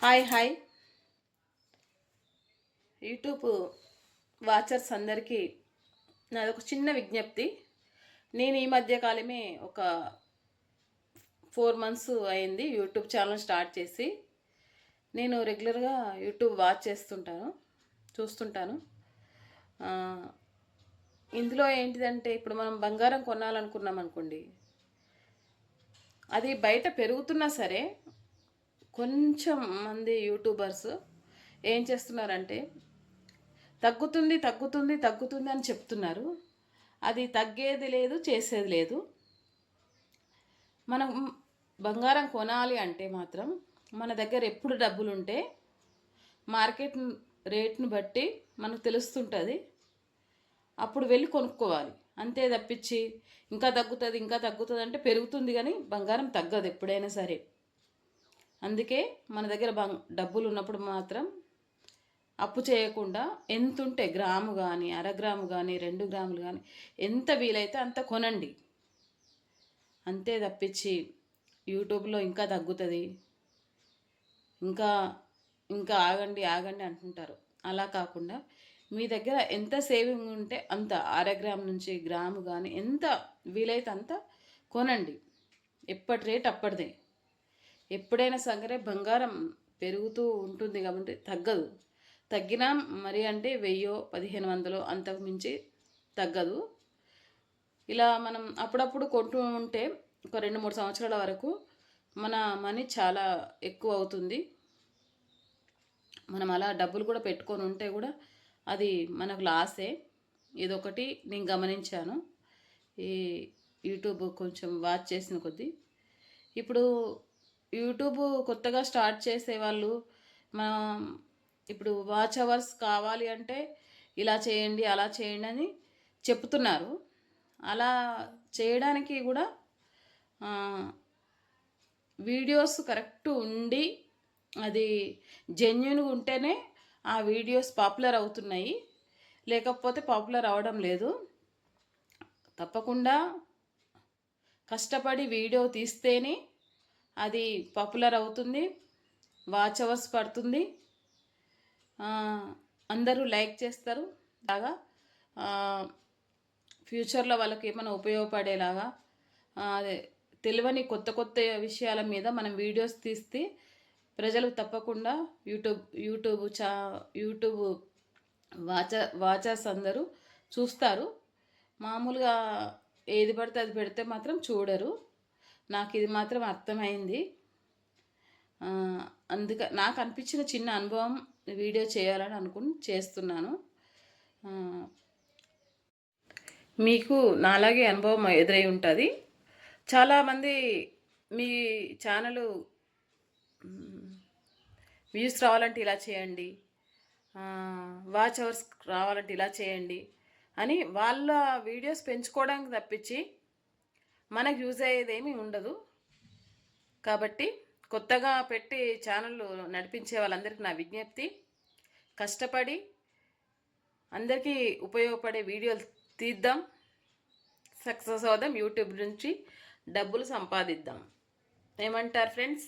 Hi hi. YouTube watchers అందరికీ నాది ఒక చిన్న విజ్ఞప్తి. నేను ఈ మధ్య కాలమే ఒక ఫోర్ మంత్స్ అయింది యూట్యూబ్ ఛానల్ స్టార్ట్ చేసి. నేను రెగ్యులర్గా యూట్యూబ్ వాచ్ చేస్తుంటాను చూస్తుంటాను. ఇందులో ఏంటిదంటే ఇప్పుడు మనం బంగారం కొనాలనుకున్నాం అనుకోండి అది బయట పెరుగుతున్నా సరే కొంచెం మంది యూట్యూబర్స్ ఏం చేస్తున్నారంటే తగ్గుతుంది తగ్గుతుంది తగ్గుతుంది అని చెప్తున్నారు. అది తగ్గేది లేదు చేసేది లేదు. మనం బంగారం కొనాలి అంటే మాత్రం మన దగ్గర ఎప్పుడు డబ్బులు ఉంటే మార్కెట్ రేట్ను బట్టి మనకు తెలుస్తుంటుంది. అప్పుడు వెళ్ళి కొనుక్కోవాలి. అంతే తప్పించి ఇంకా తగ్గుతుంది ఇంకా తగ్గుతుంది అంటే పెరుగుతుంది కానీ బంగారం తగ్గదు ఎప్పుడైనా సరే. అందుకే మన దగ్గర బం డబ్బులు ఉన్నప్పుడు మాత్రం అప్పు చేయకుండా ఎంత ఉంటే గ్రాము కానీ అరగ్రాము కానీ రెండు గ్రాములు కానీ ఎంత వీలైతే అంత కొనండి. అంతే తప్పించి యూట్యూబ్లో ఇంకా తగ్గుతుంది. ఇంకా ఇంకా ఆగండి ఆగండి అంటుంటారు. అలా కాకుండా మీ దగ్గర ఎంత సేవింగ్ ఉంటే అంత అరగ్రామ్ నుంచి గ్రాము కానీ ఎంత వీలైతే అంత కొనండి. ఎప్పటి రేట్ అప్పటిదే. ఎప్పుడైనా సరే బంగారం పెరుగుతూ ఉంటుంది కాబట్టి తగ్గదు. తగ్గినా మరి అంటే వెయ్యో పదిహేను వందలు అంతకు మించి తగ్గదు. ఇలా మనం అప్పుడప్పుడు కొంటూ ఉంటే ఒక రెండు మూడు సంవత్సరాల వరకు మన మనీ చాలా ఎక్కువ అవుతుంది. మనం అలా డబ్బులు కూడా పెట్టుకొని ఉంటే కూడా అది మనకు లాసే. ఇదొకటి నేను గమనించాను. ఈ యూట్యూబ్ కొంచెం వాచ్ చేసిన కొద్దీ. ఇప్పుడు యూట్యూబ్ కొత్తగా స్టార్ట్ చేసే వాళ్ళు మనం ఇప్పుడు వాచ్ అవర్స్ కావాలి అంటే ఇలా చేయండి అలా చేయండి అని చెప్తున్నారు. అలా చేయడానికి కూడా వీడియోస్ కరెక్ట్ ఉండి అది జెన్యున్గా ఉంటేనే ఆ వీడియోస్ పాపులర్ అవుతున్నాయి. లేకపోతే పాపులర్ అవడం లేదు. తప్పకుండా కష్టపడి వీడియో తీస్తేనే అది పాపులర్ అవుతుంది వాచ్ అవర్స్ పడుతుంది. అందరూ లైక్ చేస్తారు బాగా ఫ్యూచర్లో వాళ్ళకి ఏమైనా ఉపయోగపడేలాగా అదే తెలియని కొత్త కొత్త విషయాల మీద మనం వీడియోస్ తీస్తే ప్రజలు తప్పకుండా యూట్యూబ్ యూట్యూబ్ చా యూట్యూబ్ వాచ వాచర్స్ అందరూ చూస్తారు. మామూలుగా ఏది పడితే అది పెడితే మాత్రం చూడరు. నాకు ఇది మాత్రం అర్థమైంది. అందుక నాకు అనిపించిన చిన్న అనుభవం వీడియో చేయాలని అనుకుని చేస్తున్నాను. మీకు నాలాగే అనుభవం ఎదురై ఉంటుంది. చాలామంది మీ ఛానల్ వ్యూస్ రావాలంటే ఇలా చేయండి. వాచ్ అవర్స్ రావాలంటే ఇలా చేయండి అని వాళ్ళ వీడియోస్ పెంచుకోవడానికి తప్పించి మనకు యూజ్ అయ్యేది ఏమీ ఉండదు. కాబట్టి కొత్తగా పెట్టి ఛానళ్ళు నడిపించే వాళ్ళందరికీ నా విజ్ఞప్తి. కష్టపడి అందరికీ ఉపయోగపడే వీడియోలు తీద్దాం. సక్సెస్ అవుదాం. యూట్యూబ్ నుంచి డబ్బులు సంపాదిద్దాం. ఏమంటారు ఫ్రెండ్స్